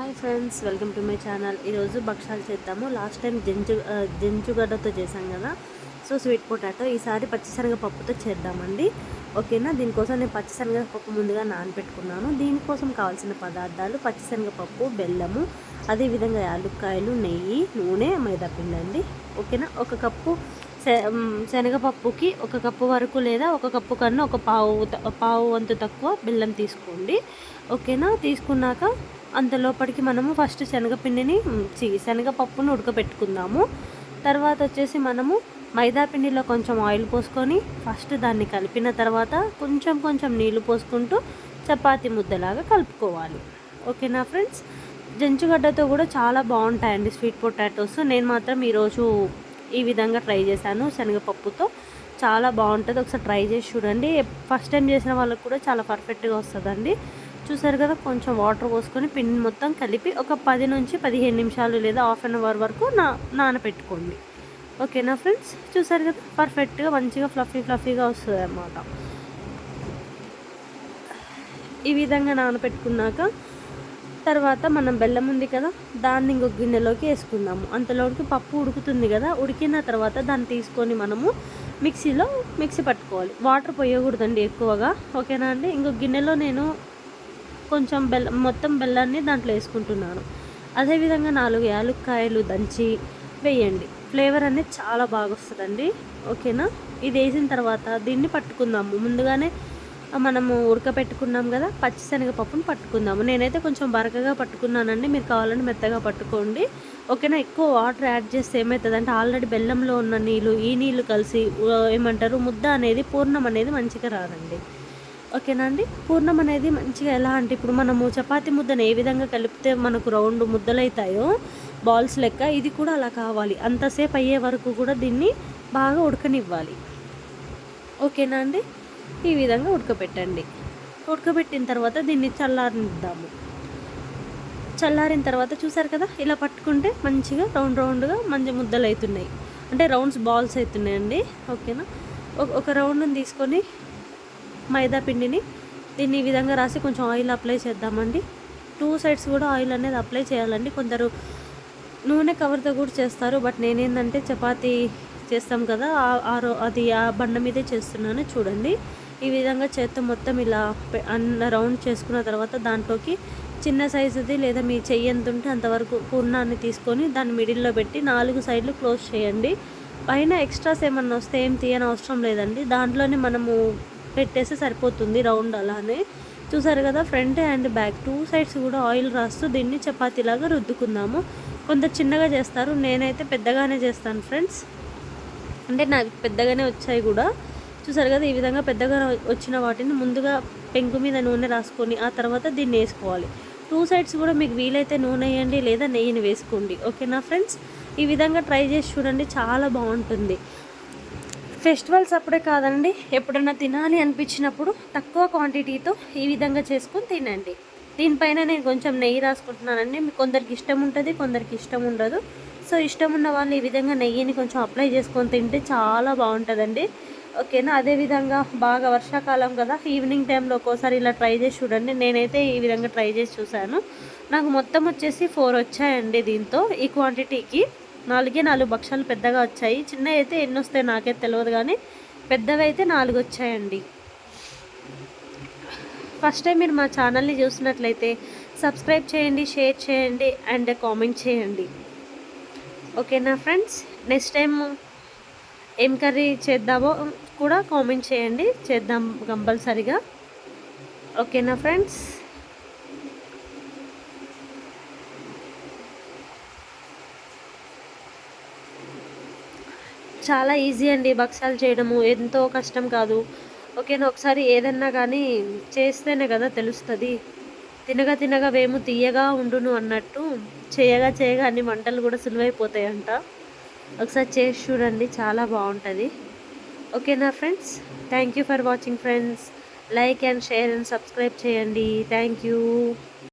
Hi friends welcome to my channel. ఈరోజు భక్షాలు చేద్దాము. లాస్ట్ టైం జంచు జంజుగడ్డతో జంచుగడ్డతో చేసాం కదా. So sweet potato. ఈసారి పచ్చిశనగపప్పుతో చేద్దామండి. ఓకేనా? దీనికోసం నేను పచ్చిశనగపప్పు ముందుగా నానబెట్టుకున్నాను. దీనికోసం కావాల్సిన పదార్థాలు పచ్చిశనగపప్పు బెల్లము అదేవిధంగా యాలుక్కాయలు నెయ్యి నూనె మైదా పిండి అండి ఓకేనా? ఒక కప్పు శనగపప్పుకి ఒక కప్పు వరకు లేదా ఒక కప్పు కన్నా ఒక పావు పావు వంతు తక్కువ బెల్లం తీసుకోండి. ఓకేనా? తీసుకున్నాక అంత లోపలికి మనము ఫస్ట్ శనగపిండిని చి శనగపప్పును ఉడకబెట్టుకుందాము. తర్వాత వచ్చేసి మనము మైదా పిండిలో కొంచెం ఆయిల్ పోసుకొని ఫస్ట్ దాన్ని కలిపిన తర్వాత కొంచెం కొంచెం నీళ్ళు పోసుకుంటూ చపాతి ముద్దలాగా కలుపుకోవాలి. ఓకేనా ఫ్రెండ్స్? జంచుగడ్డతో కూడా చాలా బాగుంటాయండి స్వీట్ పొటాటోస్. నేను మాత్రం ఈరోజు ఈ విధంగా ట్రై చేశాను శనగపప్పుతో. చాలా బాగుంటుంది. ఒకసారి ట్రై చేసి చూడండి. ఫస్ట్ టైం చేసిన వాళ్ళకి కూడా చాలా పర్ఫెక్ట్గా వస్తుందండి. చూసారు కదా కొంచెం వాటర్ పోసుకొని పిండి మొత్తం కలిపి ఒక పది నుంచి పదిహేను నిమిషాలు లేదా హాఫ్ అన్ అవర్ వరకు నా నానబెట్టుకోండి ఓకేనా ఫ్రెండ్స్? చూసారు కదా పర్ఫెక్ట్గా మంచిగా ఫ్లఫీ ఫ్లఫీగా వస్తుంది అన్నమాట ఈ విధంగా నానబెట్టుకున్నాక తర్వాత మనం బెల్లం ఉంది కదా దాన్ని ఇంకొక గిన్నెలోకి వేసుకుందాము. అంతలోకి పప్పు ఉడుకుతుంది కదా ఉడికిన తర్వాత దాన్ని తీసుకొని మనము మిక్సీలో మిక్సీ పట్టుకోవాలి. వాటర్ పోయకూడదండి ఎక్కువగా. ఓకేనా అండి? ఇంకొక గిన్నెలో నేను కొంచెం బెల్లం మొత్తం బెల్లాన్ని దాంట్లో వేసుకుంటున్నాను. అదేవిధంగా నాలుగు యాలుక్కాయలు దంచి వేయండి. ఫ్లేవర్ అనేది చాలా బాగా వస్తుందండి. ఓకేనా? ఇది వేసిన తర్వాత దీన్ని పట్టుకుందాము. ముందుగానే మనము ఉడకబెట్టుకున్నాం కదా పచ్చిశనగపప్పును పట్టుకుందాము. నేనైతే కొంచెం బరకగా పట్టుకున్నానండి. మీరు కావాలంటే మెత్తగా పట్టుకోండి. ఓకేనా? ఎక్కువ వాటర్ యాడ్ చేస్తే ఏమవుతుందంటే ఆల్రెడీ బెల్లంలో ఉన్న నీళ్ళు ఈ నీళ్ళు కలిసి ఏమంటారు ముద్ద అనేది పూర్ణం అనేది మంచిగా రాదండి. ఓకేనా అండి? పూర్ణం అనేది మంచిగా ఎలా అంటే ఇప్పుడు మనము చపాతీ ముద్దను ఏ విధంగా కలిపితే మనకు రౌండ్ ముద్దలు అవుతాయో బాల్స్ లెక్క ఇది కూడా అలా కావాలి. అంతసేపు అయ్యే వరకు కూడా దీన్ని బాగా ఉడకనివ్వాలి. ఓకేనా అండి? ఈ విధంగా ఉడకబెట్టండి. ఉడకబెట్టిన తర్వాత దీన్ని చల్లారిద్దాము చల్లారిన తర్వాత చూసారు కదా ఇలా పట్టుకుంటే మంచిగా రౌండ్ రౌండ్గా మంచి ముద్దలు అవుతున్నాయి అంటే రౌండ్స్ బాల్స్ అవుతున్నాయండి ఓకేనా? ఒక- ఒక రౌండ్ని తీసుకొని మైదా పిండిని దీన్ని ఈ విధంగా రాసి కొంచెం ఆయిల్ అప్లై చేద్దామండి. టూ సైడ్స్ కూడా ఆయిల్ అనేది అప్లై చేయాలండి. కొందరు నూనె కవర్తో కూడా చేస్తారు. బట్ నేనేందంటే చపాతీ చేస్తాం కదా ఆ- అది ఆ బండ మీదే చేస్తున్నాను చూడండి. ఈ విధంగా చేత్తో మొత్తం ఇలా అన్న రౌండ్ చేసుకున్న తర్వాత దాంట్లోకి చిన్న సైజుది లేదా మీ చెయ్యి ఎంత ఉంటే అంతవరకు పూర్ణాన్ని తీసుకొని దాన్ని మిడిల్లో పెట్టి నాలుగు సైడ్లు క్లోజ్ చేయండి. పైన ఎక్స్ట్రాస్ ఏమన్నా వస్తే ఏం తీయని అవసరం లేదండి. దాంట్లోనే మనము పెట్టేస్తే సరిపోతుంది రౌండ్ అలానే. చూసారు కదా front and back two sides కూడా ఆయిల్ రాస్తూ దీన్ని చపాతీలాగా రుద్దుకుందాము. కొంత చిన్నగా చేస్తారు నేనైతే పెద్దగానే చేస్తాను ఫ్రెండ్స్. అంటే నాకు పెద్దగానే వచ్చాయి కూడా. చూసారు కదా ఈ విధంగా పెద్దగా వచ్చిన వాటిని ముందుగా పెంకు మీద నూనె రాసుకొని ఆ తర్వాత దీన్ని వేసుకోవాలి. టూ సైడ్స్ కూడా మీకు వీలైతే నూనె వేయండి లేదా నెయ్యిని వేసుకోండి. ఓకేనా ఫ్రెండ్స్? ఈ విధంగా ట్రై చేసి చూడండి చాలా బాగుంటుంది. ఫెస్టివల్స్ అప్పుడే కాదండి ఎప్పుడన్నా తినాలి అనిపించినప్పుడు తక్కువ క్వాంటిటీతో ఈ విధంగా చేసుకొని తినండి. దీనిపైన నేను కొంచెం నెయ్యి రాసుకుంటున్నానండి. మీకు కొందరికి ఇష్టం ఉంటుంది కొందరికి ఇష్టం ఉండదు. సో ఇష్టం ఉన్న వాళ్ళు ఈ విధంగా నెయ్యిని కొంచెం అప్లై చేసుకొని తింటే చాలా బాగుంటుందండి. ఓకేనా? అదేవిధంగా బాగా వర్షాకాలం కదా ఈవినింగ్ టైంలో ఒక్కోసారి ఇలా ట్రై చేసి చూడండి. నేనైతే ఈ విధంగా ట్రై చేసి చూశాను. నాకు మొత్తం వచ్చేసి ఫోర్ వచ్చాయండి దీంతో ఈ క్వాంటిటీకి. నాలుగే నాలుగు భక్షాలు పెద్దగా వచ్చాయి. చిన్నవి అయితే ఎన్ని వస్తాయి నాకే తెలియదు కానీ పెద్దవి అయితే నాలుగు వచ్చాయండి. ఫస్ట్ టైం మీరు మా ఛానల్ని చూసినట్లయితే సబ్స్క్రైబ్ చేయండి షేర్ చేయండి అండ్ కామెంట్ చేయండి. ఓకేనా ఫ్రెండ్స్? నెక్స్ట్ టైం ఏం కర్రీ చేద్దామో కూడా కామెంట్ చేయండి. చేద్దాం కంపల్సరిగా. ఓకేనా ఫ్రెండ్స్? చాలా ఈజీ అండి భక్షాలు చేయడము. ఎంతో కష్టం కాదు. ఓకేనా? ఒకసారి ఏదన్నా కానీ చేస్తేనే కదా తెలుస్తుంది. తినగా తినగా వేము తీయగా ఉండును అన్నట్టు చేయగా చేయగా అన్ని వంటలు కూడా సులువైపోతాయంట. ఒకసారి చేసి చూడండి చాలా బాగుంటుంది. ఓకేనా friends thank you for watching friends like and share and subscribe చేయండి. Thank you